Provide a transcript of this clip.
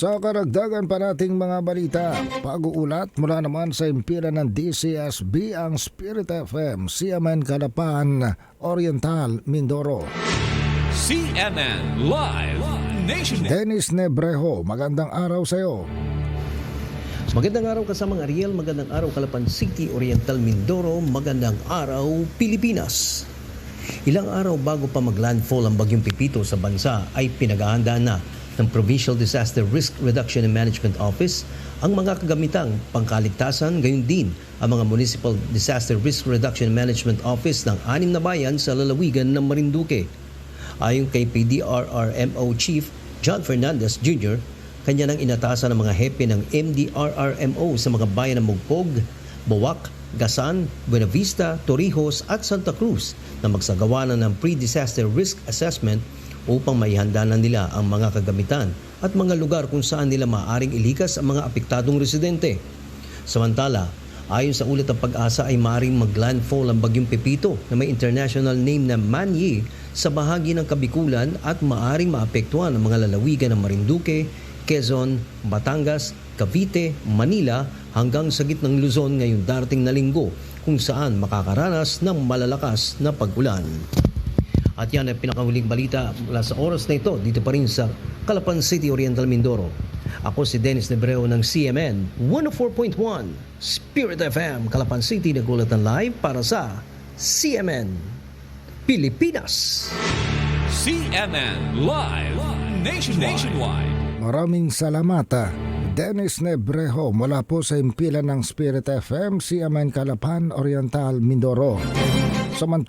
Sa karagdagan pa nating mga balita, pag-uulat mula naman sa impira ng DCSB ang Spirit FM, CMN Kalapan, Oriental, Mindoro. CNN Live Nation. Dennis Nebrejo, magandang araw sa iyo. Magandang araw kasamang Ariel, magandang araw Kalapan City, Oriental Mindoro, magandang araw Pilipinas. Ilang araw bago pa maglandfall ang bagyong Pipito sa bansa ay pinaghahandaan na ng Provincial Disaster Risk Reduction and Management Office ang mga kagamitang pangkaligtasan, gayon din ang mga Municipal Disaster Risk Reduction and Management Office ng anim na bayan sa lalawigan ng Marinduque. Ayon kay PDRRMO Chief John Fernandez Jr., kanya nang inatasan ng mga hepe ng MDRRMO sa mga bayan ng Mugpog, Bawak, Gasan, Buenavista, Torrijos at Santa Cruz na magsagawa na ng pre-disaster risk assessment upang maihanda na nila ang mga kagamitan at mga lugar kung saan nila maaaring ilikas ang mga apektadong residente. Samantala, ayon sa ulat ng pag-asa ay maaaring maglandfall ang bagyong Pepito na may international name na Manyi sa bahagi ng Kabikulan at maaaring maapektuhan ang mga lalawigan ng Marinduque, Quezon, Batangas, Cavite, Manila hanggang sa gitnang Luzon ngayong darating na linggo kung saan makakaranas ng malalakas na pag-ulan. At yan ang pinakahuling balita mula sa oras na ito dito pa rin sa Calapan City, Oriental Mindoro. Ako si Dennis Nebreo ng CMN 104.1 Spirit FM, Calapan City, nagulatan live para sa CMN Pilipinas. CNN Live Nation. Nationwide. Maraming salamat. ah. Dennis Nebrejo mula po sa impilan ng Spirit FM, CMN Kalapan, Oriental, Mindoro. Samantala,